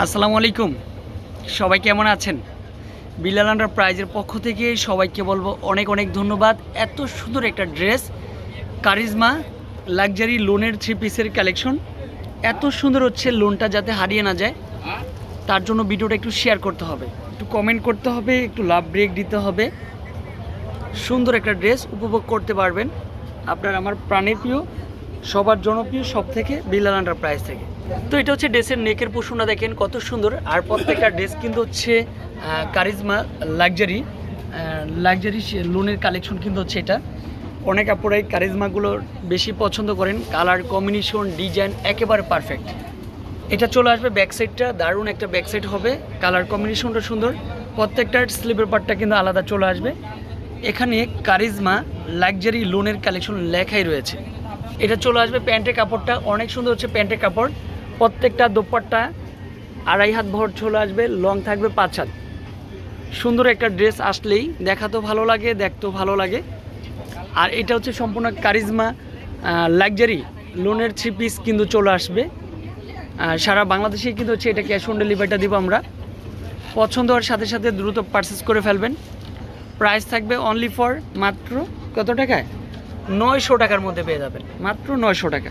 আসসালামু আলাইকুম। সবাই কেমন আছেন? বিলাল প্রাইজের পক্ষ থেকে সবাইকে বলব অনেক অনেক ধন্যবাদ। এত সুন্দর একটা ড্রেস, কারিজমা, লাক্সারি লোনের থ্রি পিসের কালেকশন এত সুন্দর হচ্ছে লোনটা যাতে হারিয়ে না যায়। তার জন্য ভিডিওটা একটু শেয়ার করতে হবে। একটু কমেন্ট করতে হবে, একটু লাভ ব্রেক দিতে হবে। সুন্দর একটা ড্রেস উপভোগ করতে পারবেন। আপনার আমার প্রাণের প্রিয় সবার জনপ্রিয় সব থেকে বিলাল আন্ডার প্রাইস থেকে। তো এটা হচ্ছে ড্রেসের নেকের পোষণটা দেখেন কত সুন্দর। আর প্রত্যেকটা ড্রেস কিন্তু হচ্ছে কারিজমা লাক্সারি লাক্সারি লোনের কালেকশন কিন্তু হচ্ছে এটা। অনেক আপুরাই কারিজমাগুলো বেশি পছন্দ করেন। কালার কম্বিনেশন ডিজাইন একেবারে পারফেক্ট এটা চলে আসবে ব্যাক সাইডটা দারুণ একটা ব্যাক সাইড হবে। কালার কম্বিনেশনটা সুন্দর। প্রত্যেকটার স্লিপের পার্টটা কিন্তু আলাদা চলে আসবে। এখানে কারিজমা লাক্সারি লোনের কালেকশন লেখাই রয়েছে। এটা চলে আসবে প্যান্টের কাপড়টা, অনেক সুন্দর হচ্ছে প্যান্টের কাপড়। প্রত্যেকটা দোপাট্টা, আড়াই হাত ভর চলে আসবে, লং থাকবে পাঁচ হাত। সুন্দর একটা ড্রেস আসলেই দেখাতেও ভালো লাগে, দেখতেও ভালো লাগে। আর এটা হচ্ছে সম্পূর্ণ কারিজমা লাক্সারি লোনের থ্রি পিস কিন্তু চলে আসবে। সারা বাংলাদেশে কিন্তু হচ্ছে এটা ক্যাশ অন ডেলিভারিটা দিব আমরা। পছন্দ হওয়ার সাথে সাথে দ্রুত পারচেস করে ফেলবেন। প্রাইস থাকবে অনলি ফর মাত্র কত টাকায়? নয়শো টাকার মধ্যে পেয়ে যাবেন। মাত্র নয়শো টাকা।